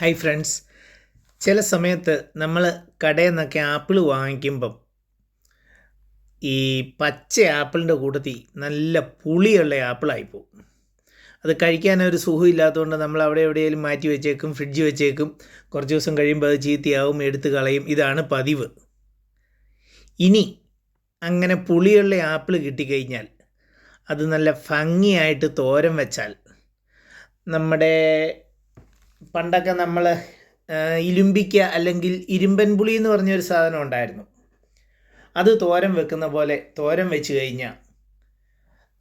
Hi friends ചില സമയത്ത് നമ്മൾ കടയിൽ നിന്നൊക്കെ ആപ്പിൾ വാങ്ങിക്കുമ്പം ഈ പച്ച ആപ്പിളിന്റെ കൂട്ടത്തിൽ നല്ല പുളിയുള്ള ആപ്പിളായി പോകും അത് കഴിക്കാനൊരു സുഖമില്ലാത്തതുകൊണ്ട് നമ്മൾ അവിടെ എവിടെയെങ്കിലും മാറ്റി വെച്ചേക്കും ഫ്രിഡ്ജ് വെച്ചേക്കും. കുറച്ച് ദിവസം കഴിയുമ്പോൾ അത് ചീത്തയാവും എടുത്ത് കളയും. ഇതാണ് പതിവ്. ഇനി അങ്ങനെ പുളിയുള്ള ആപ്പിൾ കിട്ടിക്കഴിഞ്ഞാൽ അത് നല്ല ഭംഗിയായിട്ട് തോരം വെച്ചാൽ നമ്മുടെ പണ്ടൊക്കെ നമ്മൾ ഇലുമ്പിക്ക അല്ലെങ്കിൽ ഇരുമ്പൻ പുളി എന്ന് പറഞ്ഞൊരു സാധനം ഉണ്ടായിരുന്നു. അത് തോരൻ വെക്കുന്ന പോലെ തോരൻ വെച്ച് കഴിഞ്ഞാൽ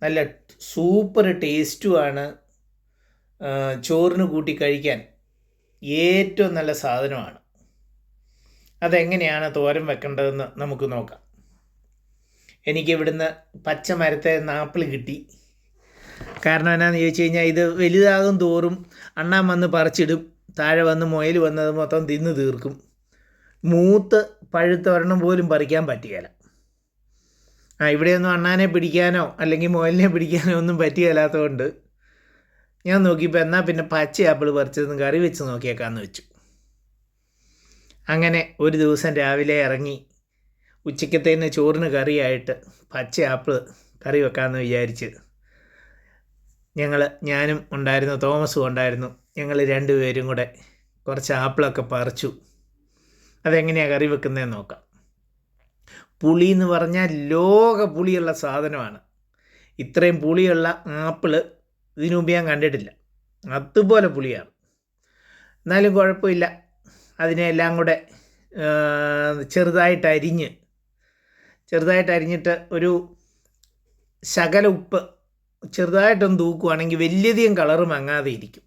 നല്ല സൂപ്പർ ടേസ്റ്റുമാണ് ചോറിന് കൂട്ടി കഴിക്കാൻ ഏറ്റവും നല്ല സാധനമാണ്. അതെങ്ങനെയാണ് തോരൻ വെക്കേണ്ടതെന്ന് നമുക്ക് നോക്കാം. എനിക്കിവിടുന്ന് പച്ചമരത്തെ പച്ച മരത്തെ ആപ്പിൾ കിട്ടി. കാരണം എന്നാന്ന് ചോദിച്ചു കഴിഞ്ഞാൽ ഇത് വലുതാകും തോറും അണ്ണാൻ വന്ന് പറിച്ചിടും താഴെ വന്ന് മുയൽ വന്നത് മൊത്തം തിന്ന് തീർക്കും. മൂത്ത് പഴുത്ത ഒരെണ്ണം പോലും പറിക്കാൻ പറ്റിയല്ല ആ ഇവിടെയൊന്നും അണ്ണാനെ പിടിക്കാനോ അല്ലെങ്കിൽ മുയലിനെ പിടിക്കാനോ ഒന്നും പറ്റിയല്ലാത്തതുകൊണ്ട് ഞാൻ നോക്കിയപ്പോൾ എന്നാൽ പിന്നെ പച്ച ആപ്പിൾ പറിച്ചതെന്ന് കറി വെച്ച് നോക്കിയേക്കാന്ന് വെച്ചു. അങ്ങനെ ഒരു ദിവസം രാവിലെ ഇറങ്ങി ഉച്ചക്കത്തേന് ചോറിന് കറിയായിട്ട് പച്ച ആപ്പിൾ കറി വെക്കാമെന്ന് വിചാരിച്ച് ഞങ്ങൾ ഞാനും ഉണ്ടായിരുന്നു തോമസും ഉണ്ടായിരുന്നു. ഞങ്ങൾ രണ്ടുപേരും കൂടെ കുറച്ച് ആപ്പിളൊക്കെ പറിച്ചു. അതെങ്ങനെയാണ് കറി വെക്കുന്നതെന്ന് നോക്കാം. പുളി എന്ന് പറഞ്ഞാൽ ലോക പുളിയുള്ള സാധനമാണ്. ഇത്രയും പുളിയുള്ള ആപ്പിൾ ഇതിനു മുമ്പ് ഞാൻ കണ്ടിട്ടില്ല. അതുപോലെ പുളിയാണ്. എന്നാലും കുഴപ്പമില്ല. അതിനെല്ലാം കൂടെ ചെറുതായിട്ട് അരിഞ്ഞ് ചെറുതായിട്ട് അരിഞ്ഞിട്ട് ഒരു ശകല ഉപ്പ് ചെറുതായിട്ടൊന്ന് തൂക്കുവാണെങ്കിൽ വലിയധികം കളറ് മങ്ങാതെ ഇരിക്കും.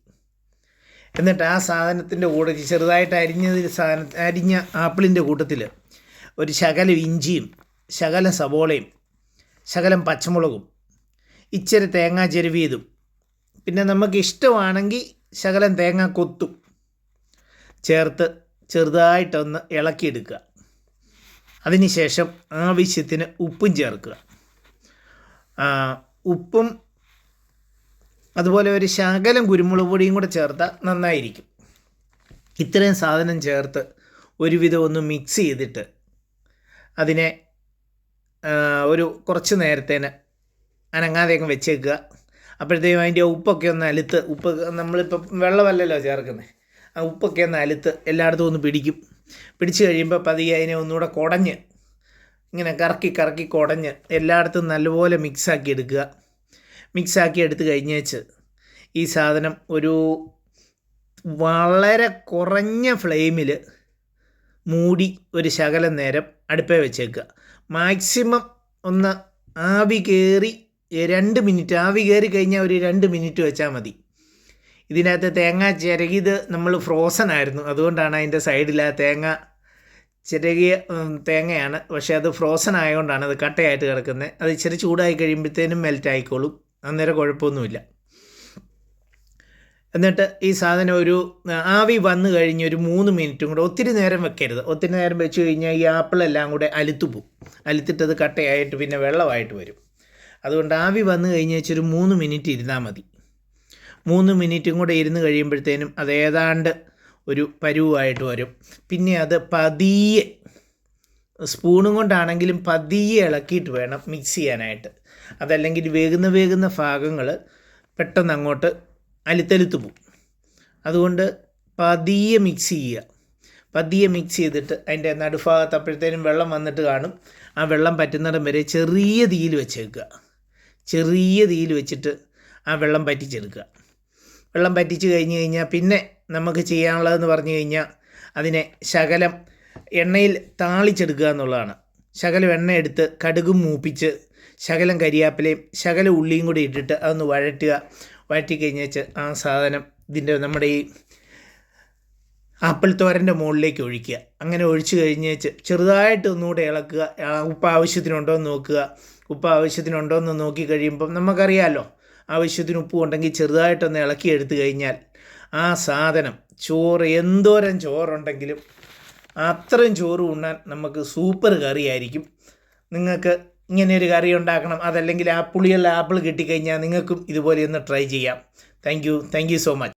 എന്നിട്ട് ആ സാധനത്തിന്റെ കൂടെ ചെറുതായിട്ട് അരിഞ്ഞതിൽ സാധന അരിഞ്ഞ ആപ്പിളിന്റെ കൂട്ടത്തിൽ ഒരു ശകലം ഇഞ്ചിയും ശകലം സവോളയും ശകലം പച്ചമുളകും ഇച്ചിരി തേങ്ങാ ചെരുവിയതും പിന്നെ നമുക്ക് ഇഷ്ടമാണെങ്കിൽ ശകലം തേങ്ങ കൊത്തും ചേർത്ത് ചെറുതായിട്ടൊന്ന് ഇളക്കിയെടുക്കുക. അതിനുശേഷം ആവശ്യത്തിന് ഉപ്പും ചേർക്കുക. ഉപ്പും അതുപോലെ ഒരു ശകലം കുരുമുളക് പൊടിയും കൂടെ ചേർത്താൽ നന്നായിരിക്കും. ഇത്രയും സാധനം ചേർത്ത് ഒരുവിധം ഒന്ന് മിക്സ് ചെയ്തിട്ട് അതിനെ ഒരു കുറച്ച് നേരത്തേന് അനങ്ങാതെയൊക്കെ വെച്ചേക്കുക. അപ്പോഴത്തേക്കും അതിന്റെ ഉപ്പൊക്കെ ഒന്ന് അലുത്ത് ഉപ്പ് നമ്മളിപ്പോൾ വെള്ളമല്ലല്ലോ ചേർക്കുന്നത് ആ ഉപ്പൊക്കെ ഒന്ന് അലുത്ത് എല്ലായിടത്തും ഒന്ന് പിടിക്കും. പിടിച്ച് കഴിയുമ്പോൾ പതിയെ അതിനെ ഒന്നുകൂടെ കുടഞ്ഞ് ഇങ്ങനെ കറക്കി കറക്കി കുടഞ്ഞ് എല്ലായിടത്തും നല്ലപോലെ മിക്സാക്കി എടുക്കുക. മിക്സാക്കി എടുത്ത് കഴിഞ്ഞേച്ച് ഈ സാധനം ഒരു വളരെ കുറഞ്ഞ ഫ്ലെയിമിൽ മൂടി ഒരു ശകലം നേരം അടുപ്പേ വെച്ചേക്കുക. മാക്സിമം ഒന്ന് ആവി കയറി രണ്ട് മിനിറ്റ് ആവി കയറി കഴിഞ്ഞാൽ ഒരു രണ്ട് മിനിറ്റ് വെച്ചാൽ മതി. ഇതിനകത്ത് തേങ്ങ ചിരകിയത് നമ്മൾ ഫ്രോസൺ ആയിരുന്നു. അതുകൊണ്ടാണ് അതിന്റെ സൈഡിൽ ആ തേങ്ങ ചിരകിയ തേങ്ങയാണ്. പക്ഷേ അത് ഫ്രോസൺ ആയതുകൊണ്ടാണ് അത് കട്ടയായിട്ട് കിടക്കുന്നത്. അത് ഇച്ചിരി ചൂടായി കഴിയുമ്പോഴത്തേനും മെൽറ്റ് ആയിക്കോളും. അന്നേരം കുഴപ്പമൊന്നുമില്ല. എന്നിട്ട് ഈ സാധനം ഒരു ആവി വന്നു കഴിഞ്ഞ് ഒരു മൂന്ന് മിനിറ്റും കൂടെ ഒത്തിരി നേരം വെക്കരുത്. ഒത്തിരി നേരം വെച്ച് കഴിഞ്ഞാൽ ഈ ആപ്പിളെല്ലാം കൂടെ അലുത്തു പോകും അലുത്തിട്ടത് കട്ടയായിട്ട് പിന്നെ വെള്ളമായിട്ട് വരും. അതുകൊണ്ട് ആവി വന്നു കഴിഞ്ഞ് വെച്ചൊരു മൂന്ന് മിനിറ്റ് ഇരുന്നാൽ മതി. മൂന്ന് മിനിറ്റും കൂടെ ഇരുന്ന് കഴിയുമ്പോഴത്തേനും അത് ഏതാണ്ട് ഒരു പരുവായിട്ട് വരും. പിന്നെ അത് പതിയെ സ്പൂണും കൊണ്ടാണെങ്കിലും പതിയെ ഇളക്കിയിട്ട് വേണം മിക്സ് ചെയ്യാനായിട്ട്. അതല്ലെങ്കിൽ വേകുന്ന വേകുന്ന ഭാഗങ്ങൾ പെട്ടെന്ന് അങ്ങോട്ട് അലുത്തലുത്ത് പോവും. അതുകൊണ്ട് പതിയെ മിക്സ് ചെയ്യുക. പതിയെ മിക്സ് ചെയ്തിട്ട് അതിന്റെ നടുഭാഗത്ത് അപ്പോഴത്തേനും വെള്ളം വന്നിട്ട് കാണും. ആ വെള്ളം പറ്റുന്നിടം വരെ ചെറിയ തീയിൽ വെച്ചേക്കുക. ചെറിയ തീയിൽ വെച്ചിട്ട് ആ വെള്ളം പറ്റിച്ചെടുക്കുക. വെള്ളം പറ്റിച്ച് കഴിഞ്ഞ് കഴിഞ്ഞാൽ പിന്നെ നമുക്ക് ചെയ്യാനുള്ളതെന്ന് പറഞ്ഞു കഴിഞ്ഞാൽ അതിനെ ശകലം എണ്ണയിൽ താളിച്ചെടുക്കുക എന്നുള്ളതാണ്. ശകലം എണ്ണ എടുത്ത് കടുകും മൂപ്പിച്ച് ശകലം കരിയാപ്പിലയും ശകലം ഉള്ളിയും കൂടി ഇട്ടിട്ട് അതൊന്ന് വഴറ്റുക. വഴറ്റി കഴിഞ്ഞേച്ച് ആ സാധനം ഇതിന്റെ നമ്മുടെ ഈ ആപ്പിൾ തോരന്റെ മുകളിലേക്ക് ഒഴിക്കുക. അങ്ങനെ ഒഴിച്ചു കഴിഞ്ഞേച്ച് ചെറുതായിട്ട് ഒന്നുകൂടെ ഇളക്കുക. ഉപ്പ് ആവശ്യത്തിനുണ്ടോ എന്ന് നോക്കുക. ഉപ്പ് ആവശ്യത്തിനുണ്ടോ എന്ന് നോക്കി കഴിയുമ്പം നമുക്കറിയാമല്ലോ ആവശ്യത്തിന് ഉപ്പ് ഉണ്ടെങ്കിൽ ചെറുതായിട്ടൊന്ന് ഇളക്കി എടുത്തു കഴിഞ്ഞാൽ ആ സാധനം. ചോറ് എന്തോരം ചോറുണ്ടെങ്കിലും അത്രയും ചോറ് ഉണ്ണാൻ നമുക്ക് സൂപ്പർ കറിയായിരിക്കും. നിങ്ങൾക്ക് ഇങ്ങനെ ഒരു കറി ഉണ്ടാക്കണം. അതല്ലെങ്കിൽ ആ പുളിയുള്ള ആപ്പിൾ കിട്ടിക്കഴിഞ്ഞാൽ നിങ്ങൾക്കും ഇതുപോലെ ഒന്ന് ട്രൈ ചെയ്യാം. Thank you. Thank you so much.